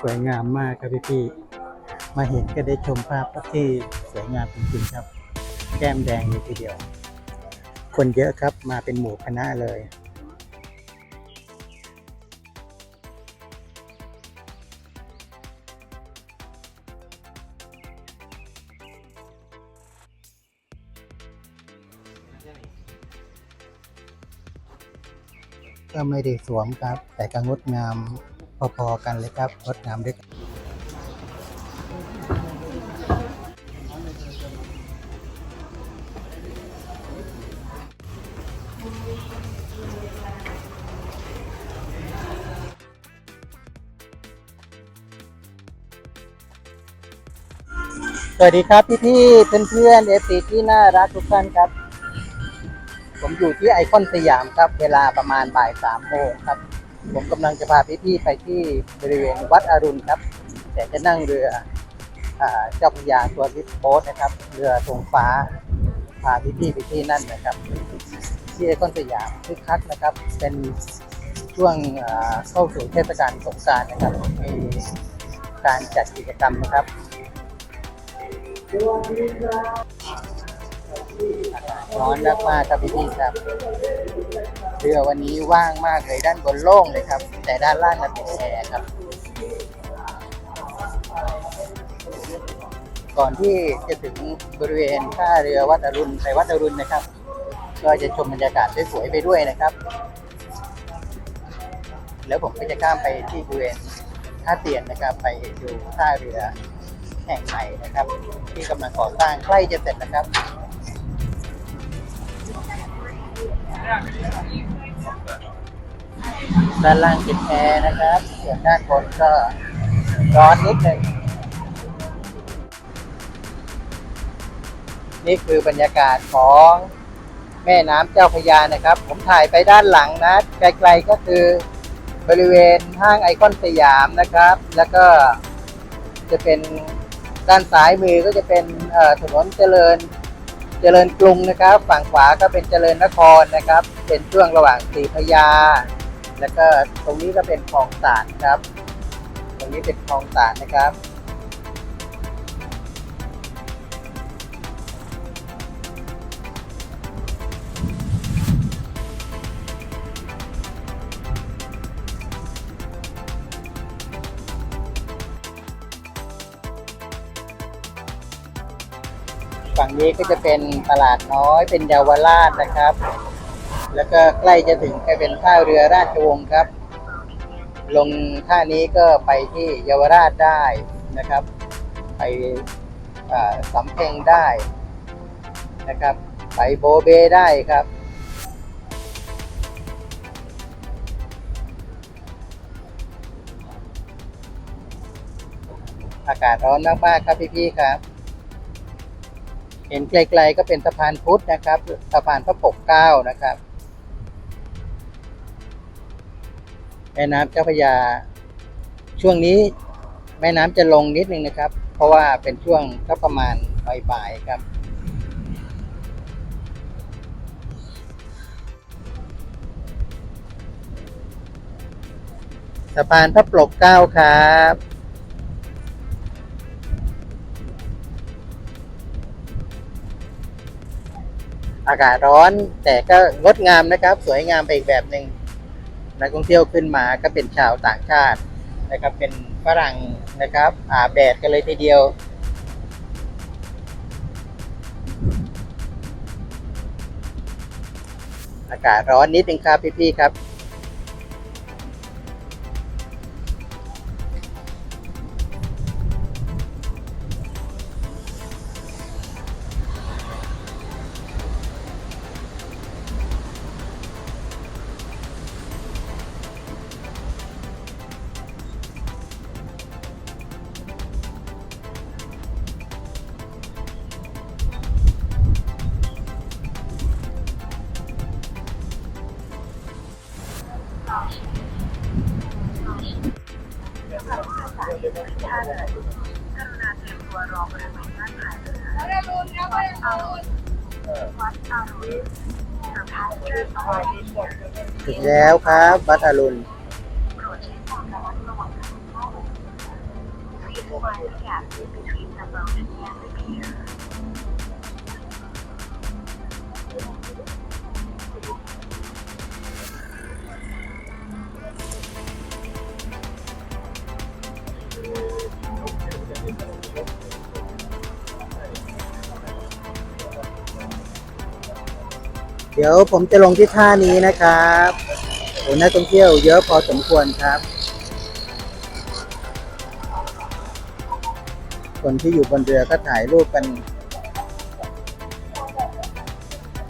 สวยงามมากครับพี่พี่ๆมาเห็นก็ได้ชมภาพที่สวยงามจริงๆครับ แก้มแดงเลยทีเดียว คนเยอะครับมาเป็นหมู่คณะเลยก็ไม่ได้สวมครับ แต่ก็งดงาม พอๆกันเลยครับงดงามด้วยกันสวัสดีครับพี่พี่ๆเพื่อนๆเอฟซีที่น่ารักทุกท่านครับ ผมอยู่ที่ไอคอนสยามครับ เวลาประมาณบ่ายสามโมงครับ ผมกำลังจะพาพี่ๆไปที่บริเวณวัดอรุณครับ แต่จะนั่งเรืออเจ้าพระยาตัวลิฟโบ๊ทนะครับ เรือธงฟ้า พาพี่ๆไปที่นั่นนะครับ ที่ไอคอนสยามคึกคักนะครับ เป็นช่วงเข้าสู่เทศกาลสงกรารนะครับมีการจัดกิจกรรมนะครับ ร้อนมากมากครับพี่พี่ๆครับเรือวันนี้ว่างมากเลยด้านบนโล่งเลยครับ แต่ด้านล่างนั้นเป็นแอร์ครับ ก่อนที่จะถึงบริเวณท่าเรือวัดอรุณไปวัดอรุณนะครับ ก็จะชมบรรยากาศสวยๆไปด้วยนะครับ แล้วผมก็จะข้ามไปที่บริเวณท่าเตียนนะครับ ไปดูท่าเรือแห่งใหม่นะครับ ที่กำลังก่อสร้างใกล้จะเสร็จนะครับ ด้านล่างเป็นแอร์นะครับส่วนด้านบนก็ร้อนนิดหนึ่งนี่คือบรรยากาศของแม่น้ำเจ้าพยานะครับ ผมถ่ายไปด้านหลังนะ ไกลๆก็คือบริเวณห้างไอคอนสยามนะครับ แล้วก็จะเป็นด้านซ้ายมือก็จะเป็นถนนเจริญ เจริญกรุงนะครับ ฝั่งขวาก็เป็นเจริญนครนะครับ เป็นช่วงระหว่างสีพยา แล้วก็ตรงนี้ก็เป็นคลองสานครับ ตรงนี้เป็นคลองสานนะครับ นี้ก็จะเป็นตลาดน้อยเป็นเยาวราชนะครับ แล้วก็ใกล้จะถึงก็เป็นท่าเรือราชวงศ์ครับ ลงท่านี้ก็ไปที่เยาวราชได้นะครับ ไปสำเพ็งได้นะครับ ไปโบเบได้ครับอากาศร้อนมากๆครับพี่ๆครับ เห็นไกลๆก็เป็นสะพานพุทธนะครับสะพานพระปกเกล้านะครับแม่น้ำเจ้าพระยา ช่วงนี้แม่น้ำจะลงนิดนึงนะครับ เพราะว่าเป็นช่วงก็ประมาณบ่ายๆครับสะพานพระปกเกล้าครับ อากาศร้อน แต่ก็งดงามนะครับ สวยงามไปอีกแบบหนึ่งนักท่องเที่ยวขึ้นมาก็เป็นชาวต่างชาตินะครับ เป็นฝรั่งนะครับ อาบแดดกันเลยทีเดียวอากาศร้อนนิดนึงครับพี่ๆครับ เสรื่ถึงแล้วครับบัดอรุณโปรดใช้ความระมัดระวังกันด้วย Please find the gap between the mountain เดี๋ยวผมจะลงที่ท่านี้นะครับโอ้นักท่องเที่ยวเยอะพอสมควรครับ คนที่อยู่บนเรือก็ถ่ายรูปกัน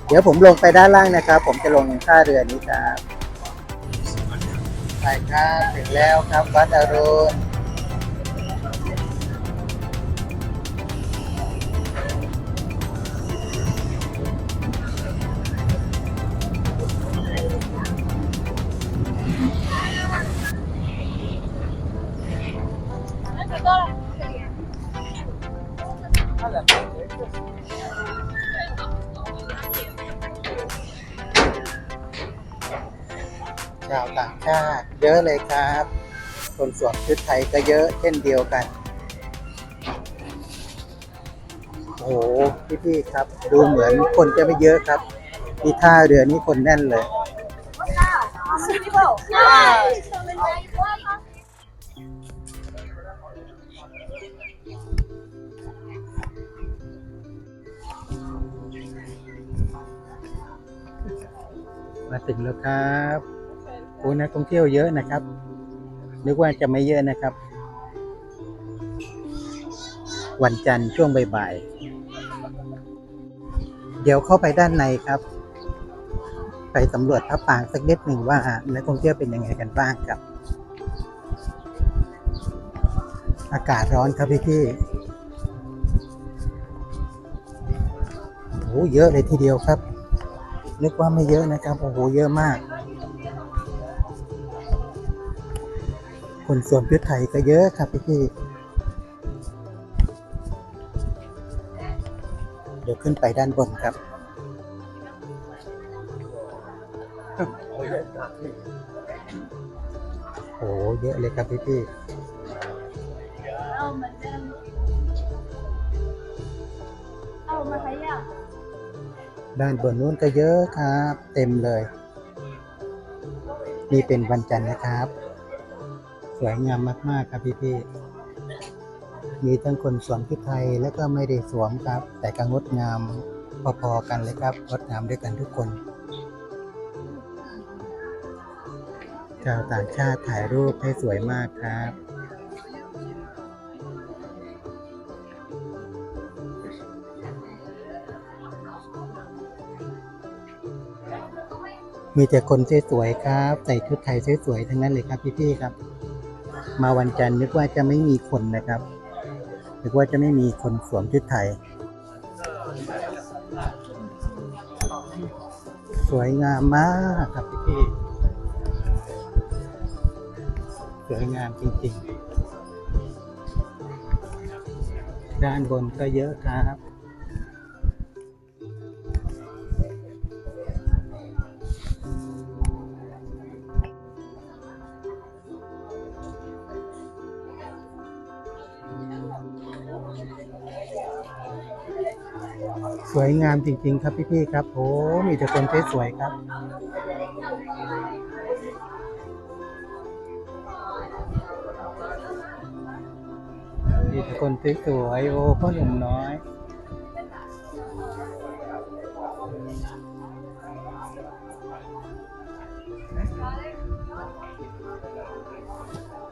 เดี๋ยวผมลงไปด้านล่างนะครับ ผมจะลงท่าเรือนี้ครับไปครับถึงแล้วครับวัดอรุณ ชาวต่างชาติ เยอะเลยครับ คนสวมชุดไทยก็เยอะเช่นเดียวกัน โอ้โหพี่ๆครับ ดูเหมือนคนจะไม่เยอะครับ ที่ท่าเรือนี้คนแน่นเลย มาถึงแล้วครับ โอ้นักท่องเที่ยวเยอะนะครับ นึกว่าจะไม่เยอะนะครับ วันจันทร์ช่วงบ่ายๆเดี๋ยวเข้าไปด้านในครับ ไปสำรวจพระปางสักนิดหนึ่งว่านักท่องเที่ยวเป็นยังไงกันบ้างครับ อากาศร้อนครับพี่พี่ๆโอ้เยอะเลยทีเดียวครับ นึกว่าไม่เยอะนะครับโอ้โหเยอะมาก คนสวมชุดไทยก็เยอะครับพี่พี่เดี๋ยวขึ้นไปด้านบนครับ โอ้โหเยอะเลยครับพี่พี่ด้านบนนู้นก็เยอะครับ เต็มเลย นี่เป็นวันจันทร์นะครับ สวยงามมาก ๆ ครับพี่ๆมีทั้งคนสวมชุดไทยแล้วก็ไม่ได้สวมครับ แต่ก็งดงามพอๆกันเลยครับงดงามด้วยกันทุกคนชาวต่างชาติถ่ายรูปให้สวยมากครับมีแต่คนสวยๆครับ ใส่ชุดไทยสวยๆทั้งนั้นเลยครับพี่ๆครับ มาวันจันทร์นึกว่าจะไม่มีคนนะครับ นึกว่าจะไม่มีคนสวมชุดไทย สวยงามมากครับพี่สวยงามจริงๆ ด้านบนก็เยอะครับ สวยงามจริงๆ ครับพี่ๆครับโอ้มีแต่คนสวยๆครับ มีแต่คนสวยๆโอ้พ่อหนุ่มน้อย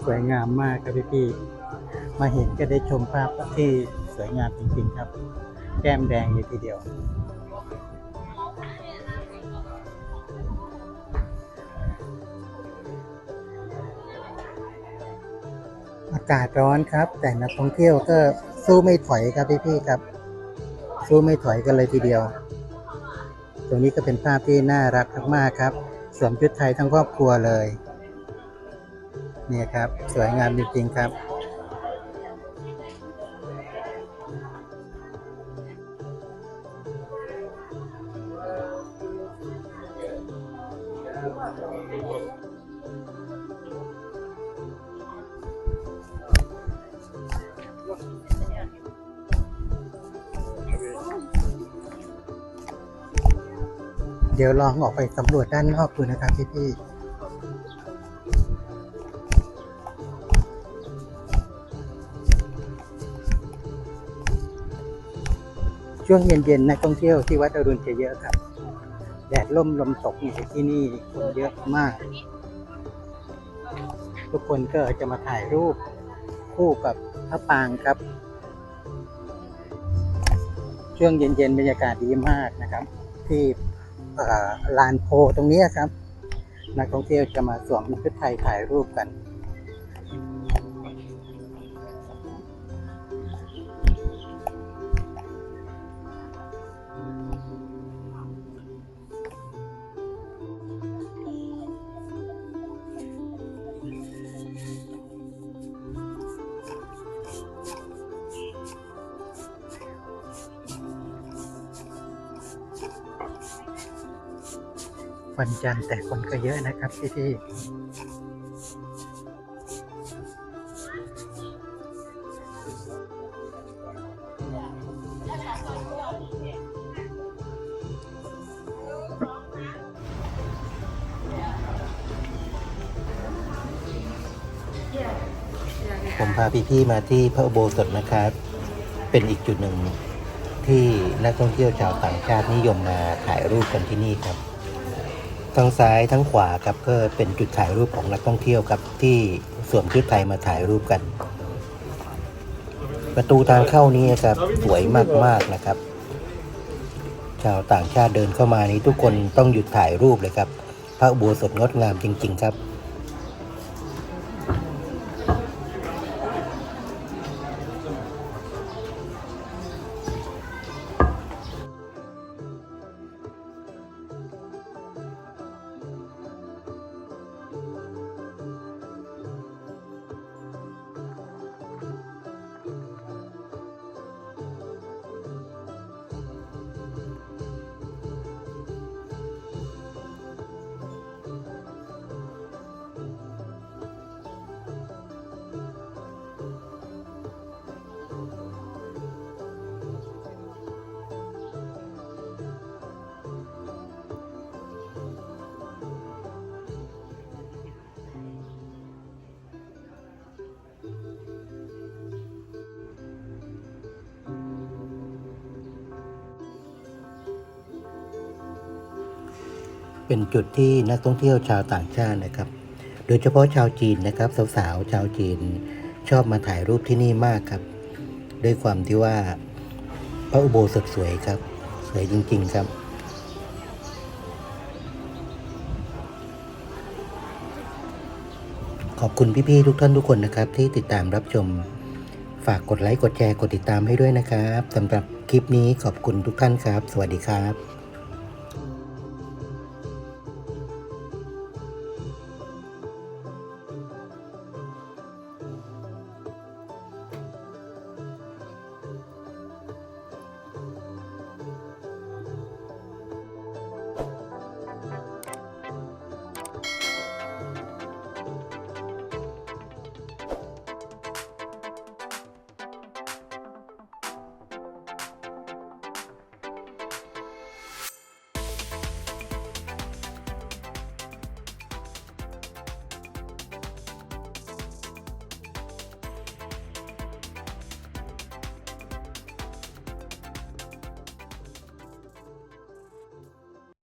สวยงามมากครับพี่ๆ มาเห็นก็ได้ชมภาพที่สวยงามจริงๆครับ แก้มแดงเลยทีเดียว อากาศร้อนครับ แต่นักท่องเที่ยวก็สู้ไม่ถอยครับพี่ๆครับ สู้ไม่ถอยกันเลยทีเดียว ตรงนี้ก็เป็นภาพที่น่ารักมากๆครับสวมชุดไทยทั้งครอบครัวเลย เนี่ยครับ สวยงามจริงๆครับ เดี๋ยวลองออกไปสำรวจด้านนอกดูนะครับพี่พี่ๆช่วงเย็นๆนักท่องเที่ยวที่วัดอรุณจะเยอะครับ แดดล่มลมตกเนี่ยที่นี่คนเยอะมาก ทุกคนก็จะมาถ่ายรูปคู่กับพระปางครับ ช่วงเย็นๆบรรยากาศดีมากนะครับ ที่ ลานโพตรงนี้ครับ นักท่องเที่ยวจะมาสวมชุดไทยถ่ายรูปกัน วันจันทร์แต่คนก็เยอะนะครับพี่ที่ผมพาพี่ๆมาที่พระอุโบสถนะครับ เป็นอีกจุดหนึ่งที่นักท่องเที่ยวชาวต่างชาตินิยมมาถ่ายรูปกันที่นี่ครับ ทั้งซ้ายทั้งขวาครับก็เป็นจุดถ่ายรูปของนักท่องเที่ยวครับที่สวมชุดไทยมาถ่ายรูปกัน ประตูทางเข้านี้ครับสวยมากๆนะครับ ชาวต่างชาติเดินเข้ามานี้ทุกคนต้องหยุดถ่ายรูปเลยครับพระอุโบสถงดงามจริง ๆ ครับ เป็นจุดที่นักท่องเที่ยวชาวต่างชาตินะครับ โดยเฉพาะชาวจีนนะครับ สาวๆชาวจีนชอบมาถ่ายรูปที่นี่มากครับ ด้วยความที่ว่าพระอุโบสถสวยครับ สวยจริง ๆครับขอบคุณพี่ๆทุกท่านทุกคนนะครับ ที่ติดตามรับชม ฝากกดไลค์กดแชร์กดติดตามให้ด้วยนะครับสำหรับคลิปนี้ขอบคุณทุกท่านครับ สวัสดีครับ